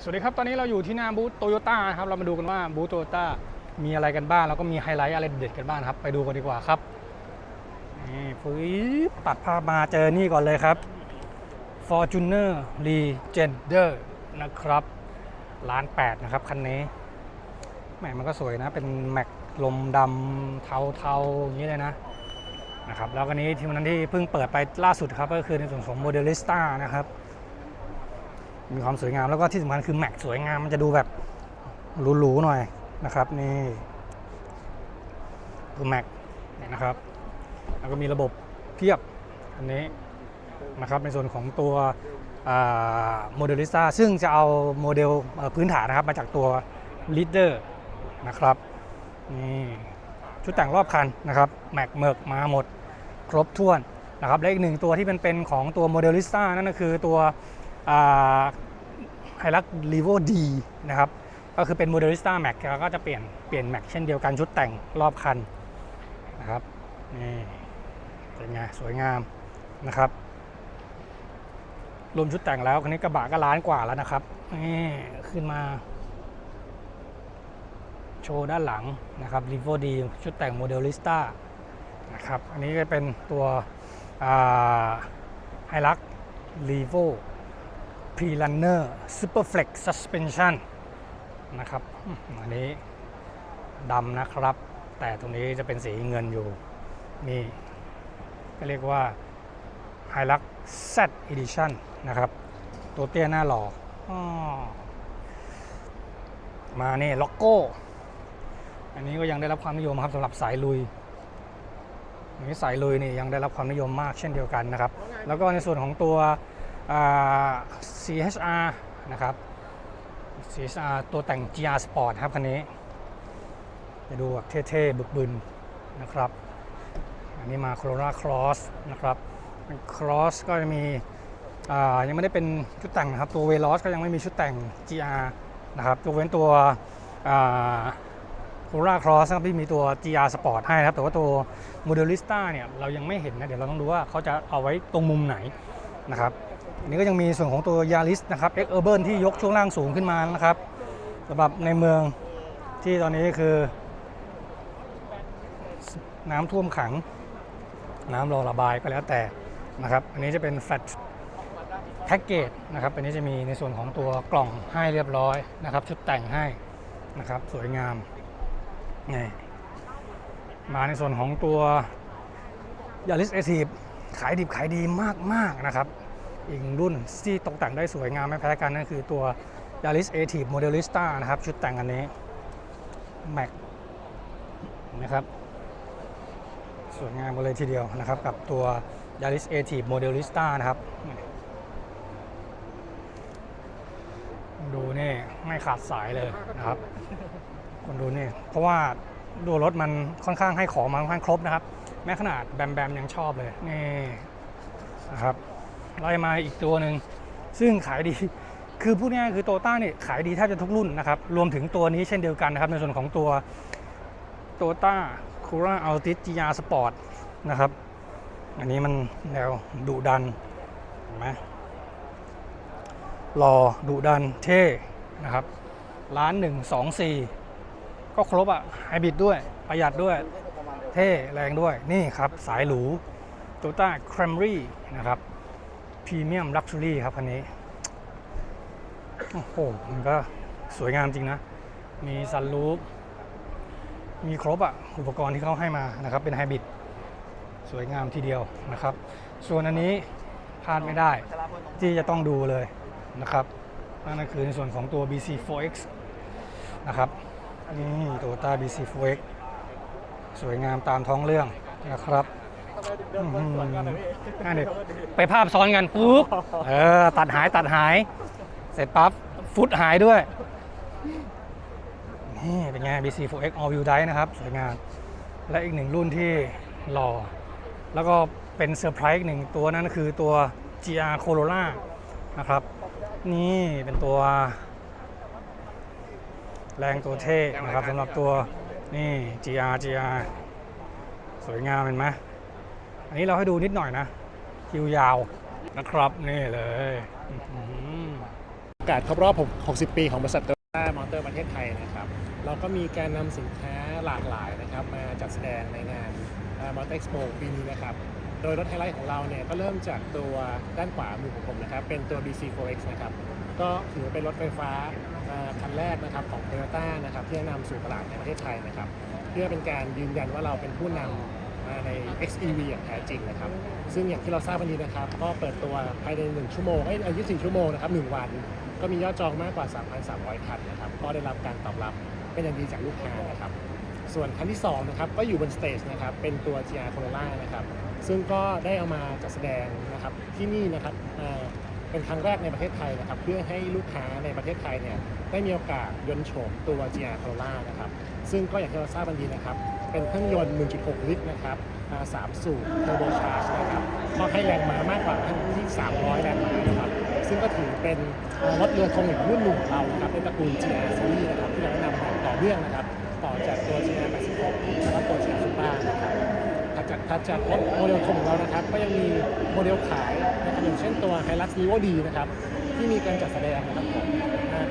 สวัสดีครับ ตอนนี้เราอยู่ที่หน้าบูธโตโยต้าครับ เรามาดูกันว่าบูธโตโยต้ามีอะไรกันบ้าง แล้วก็มีไฮไลท์อะไรเด็ดๆกันบ้างครับ ไปดูกันดีกว่าครับ นี่ฟื้นตัดภาพมาเจอนี่ก่อนเลยครับ Fortuner Legender นะครับล้านแปดนะครับ คันนี้แหมมันก็สวยนะ เป็นแม็กลมดำเทาๆ อย่างนี้เลยนะนะครับแล้วก็นี้ที่วันนั้นที่เพิ่งเปิดไปล่าสุดครับ ก็คือในส่วนของ Modelista นะครับ มีความสวยงามแล้วก็ที่สำคัญคือแม็กสวยงามมันจะดูแบบหรูๆหน่อยนะครับนี่คือแม็กนะครับ แล้วก็มีระบบเพียบอันนี้นะครับในส่วนของตัวโมเดลลิสตาซึ่งจะเอาโมเดลพื้นฐานนะครับ มาจากตัว Leader นะครับนี่ชุดแต่งรอบคันนะครับแม็กเมิกมาหมดครบถ้วนนะครับและอีกหนึ่งตัวที่เป็นเป็นของตัวโมเดลลิสตานั่นก็คือตัว ไฮรักลีโวดีนะครับ ก็คือเป็นโมเดลิสตาแม็กแล้วก็จะเปลี่ยนเปลี่ยนแม็กเช่นเดียวกันชุดแต่งรอบคันนะครับนี่เป็นไงสวยงามนะครับ รวมชุดแต่งแล้วคันนี้กระบะก็ล้านกว่าแล้วนะครับนี่ขึ้นมา โชว์ด้านหลังนะครับ r e v o D ชุดแต่งโมเดลิสต้านะครับ อันนี้ก็เป็นตัวไฮลัก r e v p r e r u n n e r Super Flex Suspension นะครับ อันนี้ดำนะครับ แต่ตรงนี้จะเป็นสีเงินอยู่ นี่ ก็เรียกว่า h i l u x Z Edition นะครับ ตัวเตี้ยหน้าหล่ออ้อมานี่ล็อกโก้ อันนี้ก็ยังได้รับความนิยมครับสำหรับสายลุยนี้สายลุยนี่ยังได้รับความนิยมมากเช่นเดียวกันนะครับ แล้วก็ในส่วนของตัว CHR นะครับ CHR ตัวแต่ง GR Sport ครับคันนี้ จะดูแบบเท่ๆ บึกบึนนะครับ อันนี้มา Corolla Cross นะครับ Cross ก็จะมียังไม่ได้เป็นชุดแต่งนะครับ ตัว Veloz ก็ยังไม่มีชุดแต่ง GR นะครับยกเว้นตัวอ่า Corolla Cross นะครับที่มีตัว GR Sport ให้นะครับ แต่ว่าตัว Modelista เนี่ย เรายังไม่เห็นนะ เดี๋ยวเราต้องดูว่าเขาจะเอาไว้ตรงมุมไหนนะครับ อันนี้ก็ยังมีส่วนของตัว Yaris นะครับ X Urban ที่ยกช่วงล่างสูงขึ้นมานะครับสำหรับในเมืองที่ตอนนี้คือ น้ำท่วมขัง น้ำรอระบายก็แล้วแต่นะครับ อันนี้จะเป็นแฟลตแพ็กเกจนะครับ อันนี้จะมีในส่วนของตัวกล่องให้เรียบร้อยนะครับ ชุดแต่งให้นะครับ สวยงามนี่มาในส่วนของตัวยาริสเอทีฟขายดิบขายดีมากๆนะครับ อีกรุ่นที่ตกแต่งได้สวยงามไม่แพ้กันนั่นคือตัวยาริสเอทีฟโมเดลิสต้านะครับ ชุดแต่งอันนี้แม็กนะครับสวยงามเลยทีเดียวนะครับ กับตัว Yaris a t i v e Modelista นะครับ ดูนี่ ไม่ขาดสายเลยนะครับคนดูนี่ เพราะว่าดูรถมันค่อนข้างให้ของมาค่อนข้างครบนะครับ แม้ขนาดแบมแบมยังชอบเลย นี่นะครับ ไล่มาอีกตัวหนึ่งซึ่งขายดีคือพูดง่ายคือโตต้าเนี่ยขายดีแทบจะทุกรุ่นนะครับ รวมถึงตัวนี้เช่นเดียวกันนะครับ ในส่วนของตัวโตต้าคูร่าอัลติสจียาสปอร์ตนะครับ อันนี้มันแนวดุดันเห็นไหมหล่อดุดันเท่นะครับร้านหนึ่งสองสี่ก็ครบอะไฮบริดด้วย ประหยัดด้วย เท่ แรงด้วย นี่ครับ สายหรูโตต้าแคมรี่นะครับ พรีเมียมลักชัวรี่ครับคันนี้ โอ้โห มันก็สวยงามจริงนะ มีซันรูฟมีครบอะอุปกรณ์ที่เขาให้มานะครับ เป็นไฮบริดสวยงามทีเดียวนะครับ ส่วนอันนี้พลาดไม่ได้ ที่จะต้องดูเลยนะครับนั่นก็คือในส่วนของตัว BC4X นะครับนี่ตัวตา BC4X สวยงามตามท้องเรื่องนะครับ อื้อหือนั่นดิไปภาพซ้อนกันปุ๊บเออตัดหายตัดหาย เสร็จปั๊บฟุตหายด้วย นี่เป็นไง BC4X All Wheel Drive นะครับ สวยงาม และอีกหนึ่งรุ่นที่หล่อ แล้วก็เป็นเซอร์ไพรส์อีกหนึ่งตัวนั้นคือตัว GR Corolla นะครับ นี่เป็นตัว แรงตัวเท่นะครับสำหรับตัวนี่ GR GR สวยงามเห็นไหม อันนี้เราให้ดูนิดหน่อยนะคิวยาวนะครับนี่เลยอื้อหือโอกาสครบรอบ 60 ปีของบริษัทโตโยต้ามอเตอร์ประเทศไทยนะครับ เราก็มีการนำสินค้าหลากหลายนะครับ มาจัดแสดงในงานมอเตอร์เอ็กซ์โปปีนี้นะครับ โดยรถไฮไลท์ของเราเนี่ยก็เริ่มจากตัวด้านขวามือของผมนะครับ เป็นตัว BC4X นะครับ ก็ถือเป็นรถไฟฟ้าคันแรกนะครับของ Toyota นะครับที่นำสู่ตลาดในประเทศไทยนะครับ เพื่อเป็นการยืนยันว่าเราเป็นผู้นำ มาใน XEV อย่างแท้จริงนะครับ ซึ่งอย่างที่เราทราบวันนี้นะครับ ก็เปิดตัวภายใน 1 ชั่วโมงเอ้ย24 ชั่วโมงนะครับ 1 วัน ก็มียอดจองมากกว่า 3,300 คันนะครับ ก็ได้รับการตอบรับเป็นอย่างดีจากลูกค้านะครับ ส่วนคันที่2นะครับ ก็อยู่บนสเตจนะครับ เป็นตัว GR Corolla นะครับ ซึ่งก็ได้เอามาจัดแสดงนะครับที่นี่นะครับ เป็นครั้งแรกในประเทศไทยนะครับ เพื่อให้ลูกค้าในประเทศไทยเนี่ยได้มีโอกาสยนต์โฉมตัว GR Corolla นะครับ ซึ่งก็อย่างที่เราทราบกันดีนะครับ เป็นเครื่องยนต์ 1.6 ลิตรนะครับสามสูบเทอร์โบชาร์จนะครับก็ให้แรงม้ามากกว่าที่ 300 แรงม้านะครับ ซึ่งก็ถือเป็นรถเรือธงอีกรุ่นหนึ่งของเรานะครับในตระกูล GR Series นะครับที่เราแนะนำอย่าต่อเนื่องนะครับ ต่อจากตัว GR 86แล้วก็ตัว GR Supra นะครับ จากถัดจากรถโมเดลธงของเรานะครับ ก็ยังมีโมเดลขายนะครับอย่างเช่นตัว Hilux Evo D นะครับที่มีการจัดแสดงนะครับผม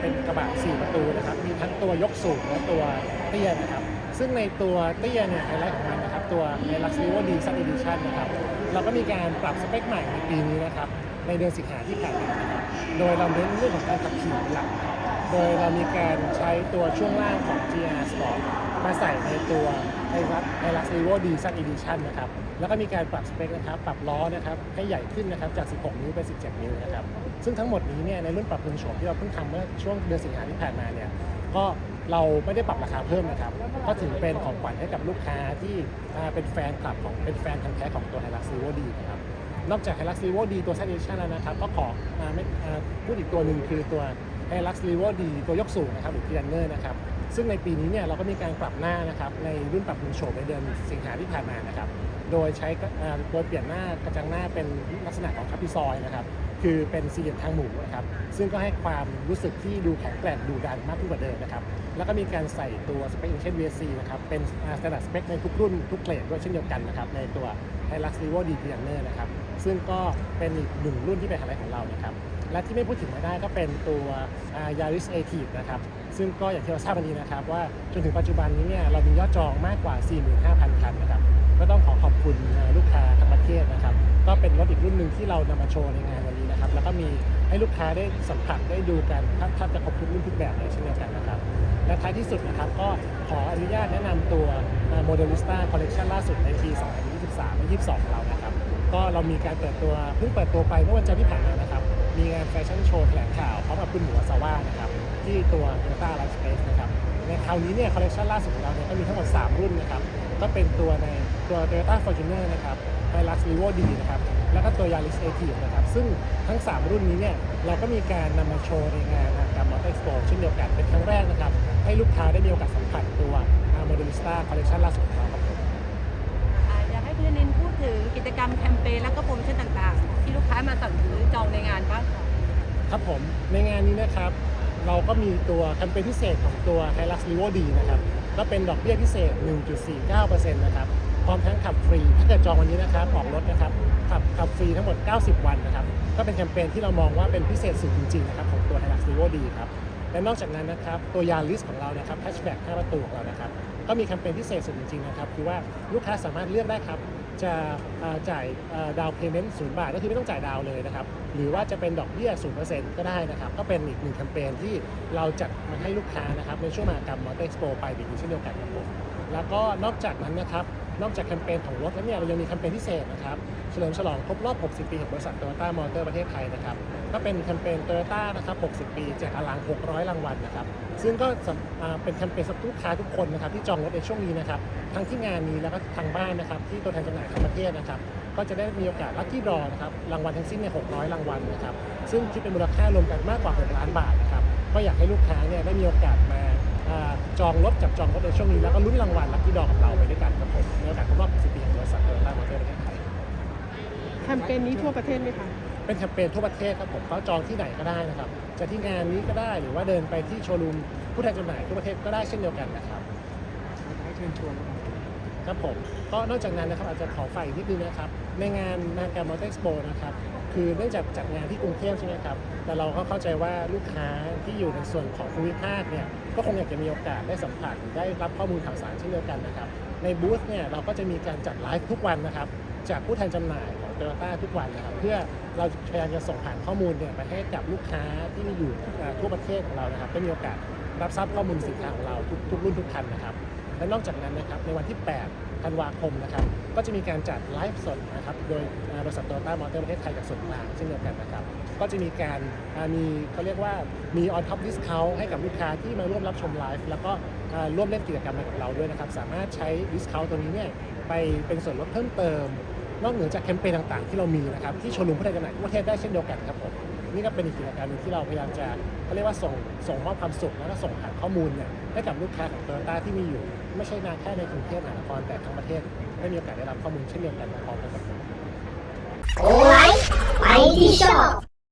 เป็นกระบะ 4 ประตูนะครับ มีทั้งตัวยกสูงและตัวเตี้ยนะครับ ซึ่งในตัวเตี้ยเนี่ยไฮไลท์ของมันนะครับ ตัว Hilux Evo D Sub Edition นนะครับ เราก็มีการปรับสเปคใหม่ในปีนี้นะครับ ในเดือนสิงหาที่ผ่านมา โดยเราเน้นเรื่องของการขับขี่เป็นหลักครับ โดยเรามีการใช้ตัวช่วงล่างของ GR Sport มาใส่ในตัวไฮรัสไฮรัส Evo D Sun Edition นะครับ แล้วก็มีการปรับสเปคนะครับ ปรับล้อนะครับ ให้ใหญ่ขึ้นนะครับ จาก 16 นิ้วเป็น 17 นิ้วนะครับ ซึ่งทั้งหมดนี้เนี่ยในรุ่นปรับปรุงโฉมที่เราเพิ่งทำเมื่อช่วงเดือนสิงหาที่ผ่านมาเนี่ย ก็เราไม่ได้ปรับราคาเพิ่มนะครับ ก็ถือเป็นของขวัญให้กับลูกค้าที่เป็นแฟนคลับของเป็นแฟนพันธุ์แท้ของตัว Hilux Evo D นะครับ นอกจาก Hilux Evo D ตัว Sun Edition แล้วนะครับ ก็ขออไม่พูดอีกตัวหนึ่งคือตัว Hilux Evo D ตัวยกสูงนะครับหรือ Pioneer นะครับซึ่งในปีนี้เนี่ยเราก็มีการปรับหน้านะครับในรุ่นปรับปรุงโฉมในเดือนสิงหาที่ผ่านมานะครับโดยใช้กระอ่าโดยเปลี่ยนหน้ากระจังหน้าเป็นลักษณะของคัพพิซอยนะครับคือเป็นสี่เหลี่ยมทางหมูนะครับซึ่งก็ให้ความรู้สึกที่ดูแข็งแกร่งดูดันมากขึ้นกว่าเดิมนะครับแล้วก็มีการใส่ตัวสเปคอย่างเช่น VSC นะครับเป็นสแตนดาร์สเปคในทุกรุ่นทุกเกรดด้วยเช่นเดียวกันนะครับในตัว Hilux Evo D Pioneer นะครับซึ่งก็เป็นอีกหนึ่งรุ่นที่เป็นไฮไลท์ของเรานะครับ และที่ไม่พูดถึงไม่ได้ก็เป็นตัวอ่า Yaris a t i v นะครับ ซึ่งก็อย่างที่เราทราบกันดีนะครับ ว่าจนถึงปัจจุบันนี้เนี่ยเรามียอดจองมากกว่า 45,000 คันนะครับ ก็ต้องขอขอบคุณลูกค้าทั้งประเทศนะครับ ก็เป็นรถอีกรุ่นหนึ่งที่เรานำมาโชว์ในงานวันนี้นะครับ แล้วก็มีให้ลูกค้าได้สัมผัสได้ดูกันถ้าถ้าจะครบทุกรุ่นทุกแบบเลยเช่นเดียวกันนะครับ และท้ายที่สุดนะครับก็ขออนุญาตแนะนำตัวโมเดลิสต้าคอลเล t ชันล่าสุดในปี 2023 และ 22ของเรานะครับ ก็เรามีการเปิดตัวเพิ่งเปิดตัวไปเมื่อวันจันทร์ที่ผ่านมานะครับ มีงานแฟชั่นโชว์แถลงข่าวพร้อมกับคุณหมูอาซาว่านะครับที่ตัว Toyota Life Space นะครับในคราวนี้เนี่ยคอลเล t ชันล่าสุดของเราเนี่ยก็มีทั้งหมด 3 รุ่นนะครับก็เป็นตัวในตัว Toyota Fortuner นะครับ Hilux Evo D นะครับแล้วก็ตัว Yaris a t i v นะครับซึ่งทั้ง 3 รุ่นนี้เนี่ยเราก็มีการนำมาโชว์ในงานกับ Motor Expo เช่นเดียวกันเป็นครั้งแรกนะครับให้ลูกค้าได้มีโอกาสสัมผัสตัว Modelista Collection ล่าสุดของเราครับอยากให้พี่ธนินพูดถึงกิจกรรมแคมเปญและก็โปรโมชั่นต่างๆ ที่ลูกค้ามาสั่งซื้อจองในงานบ้างค่ะครับผมในงานนี้นะครับ เราก็มีตัวแคมเปญพิเศษของตัว Hilux Evo D นะครับก็เป็นดอกเบี้ยพิเศษ 1.49%นะครับพร้อมทั้งขับฟรี ถ้าเกิดจองวันนี้นะครับออกรถนะครับขับขับฟรีทั้งหมด 90 วันนะครับ ก็เป็นแคมเปญที่เรามองว่าเป็นพิเศษสุดจริงๆนะครับของตัว Hilux Evo D ครับและนอกจากนั้นนะครับ ตัวยาริสของเรานะครับแฮชแบ็ก5ประตูของเรานะครับ ก็มีแคมเปญพิเศษสุดจริงๆนะครับ คือว่าลูกค้าสามารถเลือกได้ครับ จะจ่ายดาวเพย์เมนต์ศูนย์บาทก็คือไม่ต้องจ่ายดาวเลยนะครับ หรือว่าจะเป็นดอกเบี้ยศูนย์เปอร์เซ็นต์ก็ได้นะครับ ก็เป็นอีกหนึ่งแคมเปญที่เราจัดมาให้ลูกค้านะครับในช่วงมากรรมมอเตอร์เอ็กซ์โปไปปีนี้เช่นเดียวกันครับผมแล้วก็นอกจากนั้นนะครับ นอกจากแคมเปญของรถแล้วเนี่ยเรายังมีแคมเปญพิเศษนะครับเฉลิมฉลองครบรอบ 60 ปีของบริษัทโตโยต้ามอเตอร์ประเทศไทยนะครับก็เป็นแคมเปญโตโยต้านะครับ 60 ปีแจกอลัง 600 รางวัลนะครับ ซึ่งก็เป็นแคมเปญสำหรับลูกค้าทุกคนนะครับที่จองรถในช่วงนี้นะครับทั้งที่งานนี้แล้วก็ทางบ้านนะครับที่ตัวแทนจำหน่ายทั้งประเทศนะครับก็จะได้มีโอกาสลัคกี้ดรอนะครับรางวัลทั้งสิ้นเนี่ย600 รางวัลนะครับซึ่งคิดเป็นมูลค่ารวมกันมากกว่า 6 ล้านบาทนะครับก็อยากให้ลูกค้าเนี่ยได้มีโอกาสมา จองรถจับจองรถในช่วงนี้แล้วก็ลุ้นรางวัลลัคกี้ดรอกับเราไปด้วยกันครับผมในโอกาสครบรอบ60ปีของบริษัทโตโยต้ามอเตอร์ประเทศไทยแคมเปญนี้ทั่วประเทศไหมคะเป็นแคมเปญทั่วประเทศครับผมเขาจองที่ไหนก็ได้นะครับจะที่งานนี้ก็ได้หรือว่าเดินไปที่โชว์รูมผู้แทนจำหน่ายทั่วประเทศก็ได้เช่นเดียวกันนะครับให้เชิญชวน ครับผมก็นอกจากนั้นนะครับอาจจะขอฝ่ายอีกนิดนึงนะครับ ในงานงานการมอเตอร์เอ็กซ์โปนะครับคือเนื่องจากจัดงานที่กรุงเทพใช่ไหมครับ แต่เราก็เข้าใจว่าลูกค้าที่อยู่ในส่วนของภูมิภาคเนี่ยก็คงอยากจะมีโอกาสได้สัมผัสหรือได้รับข้อมูลข่าวสารเช่นเดียวกันนะครับ ในบูธเนี่ยเราก็จะมีการจัดไลฟ์ทุกวันนะครับ จากผู้แทนจำหน่ายของโตโยต้าทุกวันนะครับ เพื่อเราพยายามจะส่งผ่านข้อมูลเนี่ยไปให้กับลูกค้าที่อยู่ทั่วประเทศของเรานะครับได้มีโอกาสรับทราบข้อมูลสินค้าของเราทุกทุกรุ่นทุกคันนะครับ และนอกจากนั้นนะครับในวันที่ 8 ธันวาคมนะครับก็จะมีการจัดไลฟ์สดนะครับโดยบริษัทโตโยต้ามอเตอร์ประเทศไทยจากส่วนกลางเช่นเดียวกันนะครับก็จะมีการมีเขาเรียกว่ามีออนท็อปดิสคาวให้กับลูกค้าที่มาร่วมรับชมไลฟ์แล้วก็ร่วมเล่นกิจกรรมกับเราด้วยนะครับสามารถใช้ดิสคาวตัวนี้เนี่ยไปเป็นส่วนลดเพิ่มเติม นอกเหนือจากแคมเปญต่างๆ ที่เรามีนะครับที่โชว์รูมผู้แทนจำหน่ายทั่วประเทศได้เช่นเดียวกันครับผม นี่ก็เป็นอีกกิจการหนึ่งที่เราพยายามจะเขาเรียกว่าส่งส่งมอบความสุขแล้วก็ส่งผ่านข้อมูลเนี่ยให้กับลูกค้าของโตโยต้าที่มีอยู่ ไม่ใช่นาแค่ในกรุงเทพมหานครแต่ทั้งประเทศได้มีโอกาสได้รับข้อมูลเช่นเดียวกันพร้อมกันครับโอ้ไลฟ์ไปที่ชอบ